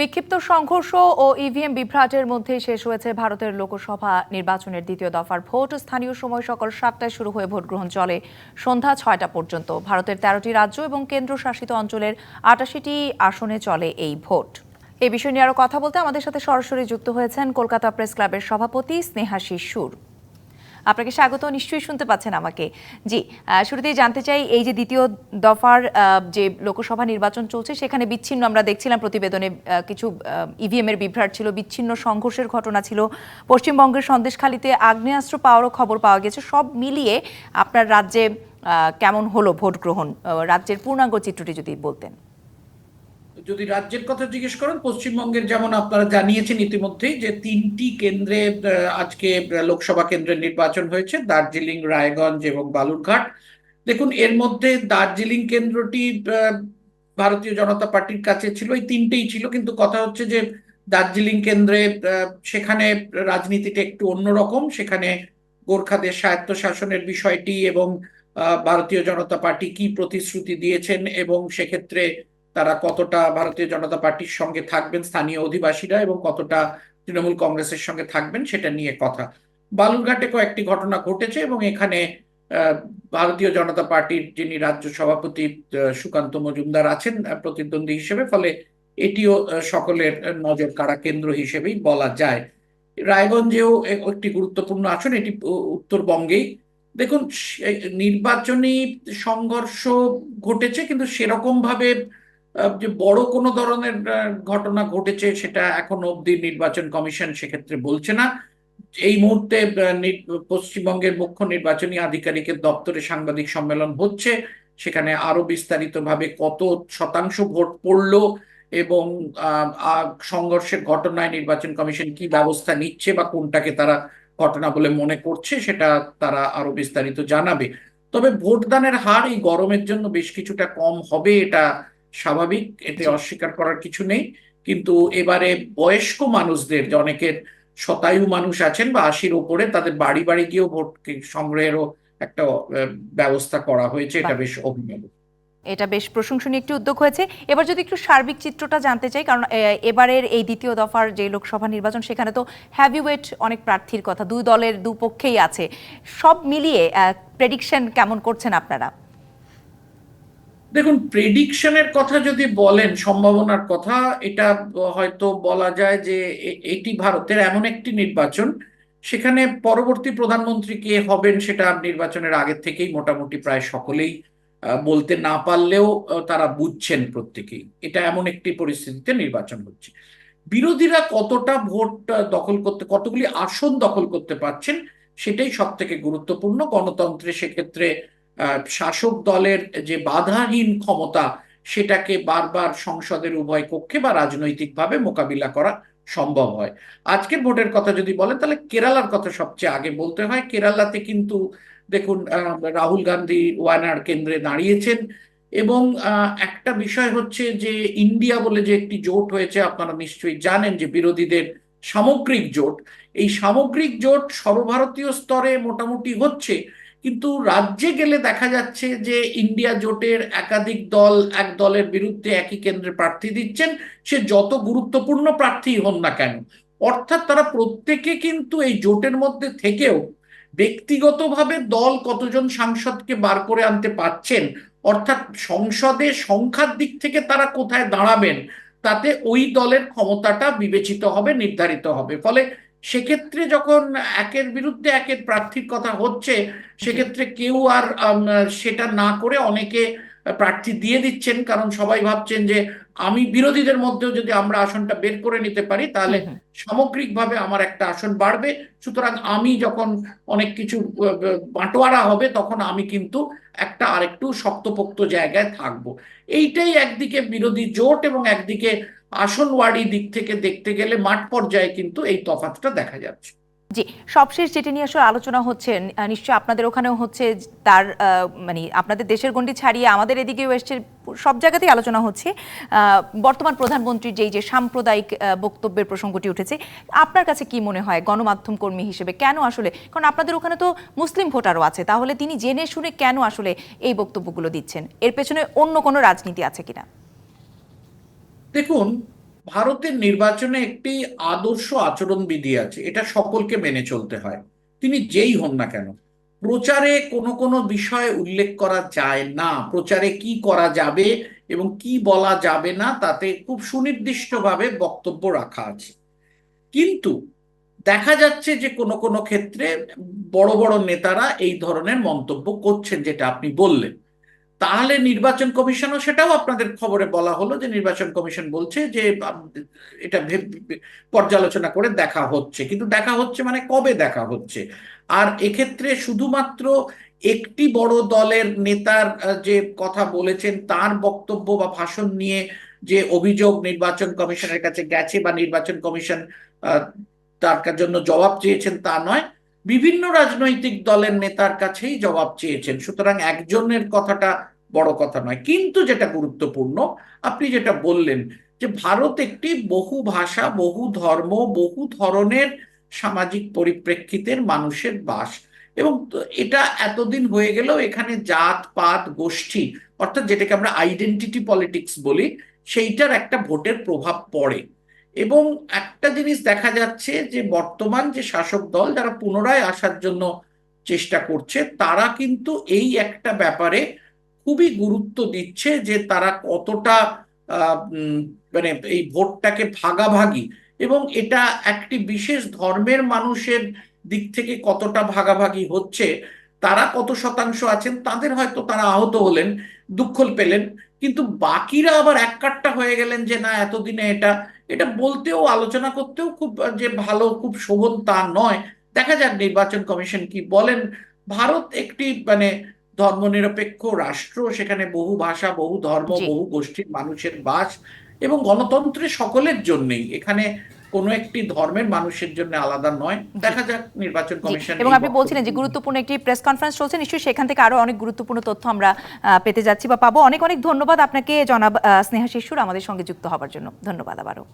বিক্ষিপ্ত সংঘর্ষ ও ইভিএম বিভ্রাটের মধ্যে শেষ হয়েছে ভারতের লোকসভা নির্বাচনের দ্বিতীয় দফার ভোট। স্থানীয় সময় সকাল সাতটায় শুরু হয়ে ভোট গ্রহণ চলে। সন্ধ্যা ছয়টা পর্যন্ত ভারতের তেরোটি রাজ্য এবং কেন্দ্রশাসিত অঞ্চলের আটাশিটি আসনে চলে এই ভোট। এই বিষয় নিয়ে আরও কথা বলতে আমাদের সাথে সরাসরি যুক্ত হয়েছেন কলকাতা প্রেস ক্লাবের সভাপতি স্নেহাশিস সুর আপনাকে স্বাগত, নিশ্চয়ই শুনতে পাচ্ছেন আমাকে। জি শুরুতেই জানতে চাই, এই যে দ্বিতীয় দফার যে লোকসভা নির্বাচন চলছে, সেখানে বিচ্ছিন্ন আমরা দেখছিলাম প্রতিবেদনে কিছু ইভিএম এর বিভ্রাট ছিল, বিচ্ছিন্ন সংঘর্ষের ঘটনা ছিল। পশ্চিমবঙ্গের সন্দেশখালীতে আগ্নেয়াস্ত্র পাওয়ারও খবর পাওয়া গেছে। সব মিলিয়ে আপনার রাজ্যে কেমন হলো ভোট গ্রহণ রাজ্যের পূর্ণাঙ্গ চিত্রটি যদি বলতেন। যদি রাজ্যের কথা জিজ্ঞেস করেন, পশ্চিমবঙ্গের যেমন আপনারা জানিয়েছেন ইতিমধ্যেই যে তিনটি কেন্দ্রে আজকে লোকসভা কেন্দ্রের নির্বাচন হয়েছে, দার্জিলিং, রায়গঞ্জ এবং বালুরঘাট। দেখুন, এর মধ্যে দার্জিলিং কেন্দ্রটি ভারতীয় জনতা পার্টির কাছে ছিল, এই তিনটেই ছিল, কিন্তু কথা হচ্ছে যে দার্জিলিং কেন্দ্রে সেখানে রাজনীতিটা একটু অন্যরকম। সেখানে গোর্খাদের স্বায়ত্তশাসনের বিষয়টি এবং ভারতীয় জনতা পার্টি কি প্রতিশ্রুতি দিয়েছেন এবং সেক্ষেত্রে তারা কতটা ভারতীয় জনতা পার্টির সঙ্গে থাকবেন স্থানীয় অধিবাসীরা এবং কতটা তৃণমূল কংগ্রেসের সঙ্গে থাকবেন সেটা নিয়ে কথা। বালুরঘাটে কয়েকটি ঘটনা ঘটেছে এবং এখানে ভারতীয় জনতা পার্টির যিনি রাজ্য সভাপতি সুকান্ত মজুমদার আছেন প্রতিদ্বন্দ্বী হিসেবে, ফলে এটিও সকলের নজর কাড়া কেন্দ্র হিসেবেই বলা যায়। রায়গঞ্জেও একটি গুরুত্বপূর্ণ আসন, এটি উত্তরবঙ্গেই। দেখুন নির্বাচনী সংঘর্ষ ঘটেছে, কিন্তু সেরকম ভাবে যে বড় কোনো ধরনের ঘটনা ঘটেছে সেটা এখন অবধি নির্বাচন কমিশন সেক্ষেত্রে বলছে না। এই মুহূর্তে পশ্চিমবঙ্গের মুখ্য নির্বাচনী আধিকারিকের দপ্তরে সাংবাদিক সম্মেলন হচ্ছে। সেখানে আরও বিস্তারিতভাবে কত শতাংশ ভোট পড়ল এবং সংঘর্ষের ঘটনায় নির্বাচন কমিশন কি ব্যবস্থা নিচ্ছে বা কোনটাকে তারা ঘটনা বলে মনে করছে সেটা তারা আরও বিস্তারিত জানাবে। তবে ভোটদানের হার এই গরমের জন্য বেশ কিছুটা কম হবে এটা স্বাভাবিক এতে অস্বীকার করার কিছু নেই। কিন্তু এবারে বয়স্ক মানুষদের যে অনেকের শতায়ু মানুষ আছেন বা আশির ওপরে তাদের বাড়ি বাড়ি গিয়েও ভোট সংগ্রহেরও একটা ব্যবস্থা করা হয়েছে। এটা বেশ অভিনব। এটা বেশ প্রশংসনীয় একটি উদ্যোগ হয়েছে। এবার যদি একটু সার্বিক চিত্রটা জানতে চাই কারণ এবারের এই দ্বিতীয় দফার যে লোকসভা নির্বাচন সেখানে তো হ্যাভিওয়েট অনেক প্রার্থীর কথা দুই দলের দুপক্ষেই আছে। সব মিলিয়ে প্রেডিকশন কেমন করছেন আপনারা? দেখুন প্রেডিকশনের কথা যদি বলেন, সম্ভাবনার কথা, এটা হয়তো বলা যায় যে এটি ভারতের এমন একটি নির্বাচন, সেখানে পরবর্তী প্রধানমন্ত্রী কে হবেন সেটা নির্বাচনের আগের থেকেই মোটামুটি প্রায় সকলেই বলতে না পারলেও তারা বুঝছেন প্রত্যেকেই। এটা এমন একটি পরিস্থিতিতে নির্বাচন হচ্ছে। বিরোধীরা কতটা ভোট দখল করতে, কতগুলি আসন দখল করতে পারছেন, সেটাই সব থেকে গুরুত্বপূর্ণ। গণতন্ত্রে সেক্ষেত্রে শাসক দলের যে বাধাহীন ক্ষমতা, সেটাকে বারবার সংসদের উভয় কক্ষে বা রাজনৈতিকভাবে মোকাবিলা করা সম্ভব হয়। আজকের ভোটের কথা যদি বলেন, তাহলে কেরালার কথা সবচেয়ে আগে বলতে হয়। কেরালাতে কিন্তু দেখুন রাহুল গান্ধী ওয়ানার কেন্দ্রে দাঁড়িয়েছেন এবং একটা বিষয় হচ্ছে যে ইন্ডিয়া বলে যে একটি জোট হয়েছে, আপনারা নিশ্চয়ই জানেন যে বিরোধীদের সামগ্রিক জোট। এই সামগ্রিক জোট সর্বভারতীয় স্তরে মোটামুটি হচ্ছে কিন্তু রাজ্যে গেলে দেখা যাচ্ছে যে ইন্ডিয়া জোটের একাধিক দল এক দলের বিরুদ্ধে একই কেন্দ্রে প্রার্থী দিচ্ছেন, সে যত গুরুত্বপূর্ণ প্রার্থী হন না কেন, অর্থাৎ তারা প্রত্যেকে কিন্তু এই জোটের মধ্যে থেকেও ব্যক্তিগতভাবে দল কতজন সাংসদকে বার করে আনতে পারছেন, অর্থাৎ সংসদে সংখ্যার দিক থেকে তারা কোথায় দাঁড়াবেন, তাতে ওই দলের ক্ষমতাটা বিবেচিত হবে, নির্ধারিত হবে। ফলে সেক্ষেত্রে যখন একের বিরুদ্ধে একের প্রার্থীর কথা হচ্ছে সেক্ষেত্রে কেউ আর সেটা না করে অনেকে প্রার্থী দিয়ে দিচ্ছেন কারণ সবাই ভাবছেন যে আমি বিরোধীদের মধ্যেও যদি আমরা আসনটা বের করে নিতে পারি তাহলে। সামগ্রিকভাবে আমার একটা আসন বাড়বে সুতরাং আমি যখন অনেক কিছু বাঁটোয়ারা হবে তখন আমি কিন্তু একটা আরেকটু শক্তপোক্ত জায়গায় থাকব এইটাই একদিকে বিরোধী জোট এবং একদিকে আসনওয়ারি দিক থেকে দেখতে গেলে মাঠ পর্যায়ে কিন্তু এই তফাৎটা দেখা যাচ্ছে। জি, সবশেষ যেটা নিয়ে আসলে আলোচনা হচ্ছে নিশ্চয়ই আপনাদের ওখানেও হচ্ছে তার মানে আপনাদের দেশের গণ্ডি ছাড়িয়ে আমাদের এদিকেও এসছে, সব জায়গাতেই আলোচনা হচ্ছে। বর্তমান প্রধানমন্ত্রীর যেই যে সাম্প্রদায়িক বক্তব্যের প্রসঙ্গটি উঠেছে, আপনার কাছে কি মনে হয় গণমাধ্যম কর্মী হিসেবে কেন আসলে, কারণ আপনাদের ওখানে তো মুসলিম ভোটারও আছে, তাহলে তিনি জেনে শুনে কেন আসলে এই বক্তব্যগুলো দিচ্ছেন? এর পেছনে অন্য কোনো রাজনীতি আছে কিনা? দেখুন, ভারতের নির্বাচনে একটি আদর্শ আচরণবিধি আছে, এটা সকলকে মেনে চলতে হয়, তিনি যেই হন না কেন। প্রচারে কোনো কোনো বিষয় উল্লেখ করা যায় না, প্রচারে কি করা যাবে এবং কি বলা যাবে না, তাতে খুব সুনির্দিষ্টভাবে বক্তব্য রাখা আছে। কিন্তু দেখা যাচ্ছে যে কোনো কোনো ক্ষেত্রে বড় বড় নেতারা এই ধরনের মন্তব্য করছেন, যেটা আপনি বললেন। তাহলে নির্বাচন কমিশনও সেটাও আপনাদের খবরে বলা হলো যে নির্বাচন কমিশন বলছে যে এটা পর্যালোচনা করে দেখা হচ্ছে। কিন্তু দেখা হচ্ছে মানে কবে দেখা হচ্ছে? আর এক্ষেত্রে শুধুমাত্র একটি বড় দলের নেতার যে কথা বলেছেন, তার বক্তব্য বা ভাষণ নিয়ে যে অভিযোগ নির্বাচন কমিশনের কাছে গেছে বা নির্বাচন কমিশন তার জন্য জবাব চেয়েছেন তা নয়। বিভিন্ন রাজনৈতিক দলের নেতার কাছেই জবাব চেয়েছেন। সুতরাং একজনের কথাটা বড় কথা নয়। কিন্তু যেটা গুরুত্বপূর্ণ, আপনি যেটা বললেন যে ভারত একটি বহু ভাষা, বহু ধর্ম, বহু ধরনের সামাজিক পরিপ্রেক্ষিতের মানুষের বাস। এবং এটা এতদিন হয়ে গেলেও এখানে জাত, পাত, গোষ্ঠী, অর্থাৎ যেটাকে আমরা আইডেন্টিটি পলিটিক্স বলি, সেইটার একটা ভোটের প্রভাব পড়ে। এবং একটা জিনিস দেখা যাচ্ছে যে বর্তমান যে শাসক দল যারা পুনরায় আসার জন্য চেষ্টা করছে, তারা কিন্তু এই একটা ব্যাপারে খুবই গুরুত্ব দিচ্ছে যে তারা কতটা মানে এই ভোটটাকে ভাগাভাগি এবং এটা একটি বিশেষ ধর্মের মানুষের দিক থেকে কতটা ভাগাভাগি হচ্ছে, তারা কত শতাংশ আছেন, তাদের হয়তো তারা আহত হলেন, দুঃখ পেলেন কিন্তু বাকিরা আবার এক কাট্টা হয়ে গেলেন যে না এতদিনে এটা এটা বলতেও আলোচনা করতেও খুব যে ভালো খুব শোভন তা নয়। দেখা যাক নির্বাচন কমিশন কি বলেন। ভারত একটি মানে ধর্মনিরপেক্ষ রাষ্ট্র সেখানে বহু ভাষা বহু ধর্ম বহু গোষ্ঠীর মানুষের বাস এবং গণতন্ত্রে সকলের জন্যই। এখানে কোনো একটি ধর্মের মানুষের জন্য আলাদা নয়। দেখা যাক নির্বাচন কমিশন এবং আপনি বলছিলেন যে গুরুত্বপূর্ণ একটি প্রেস কনফারেন্স চলছে নিশ্চয়ই সেখান থেকে আরও অনেক গুরুত্বপূর্ণ তথ্য আমরা পেতে যাচ্ছি বা পাবো। অনেক অনেক ধন্যবাদ আপনাকে জনাব আহ, স্নেহা শিশুর আমাদের সঙ্গে যুক্ত হবার জন্য। ধন্যবাদ আবারও।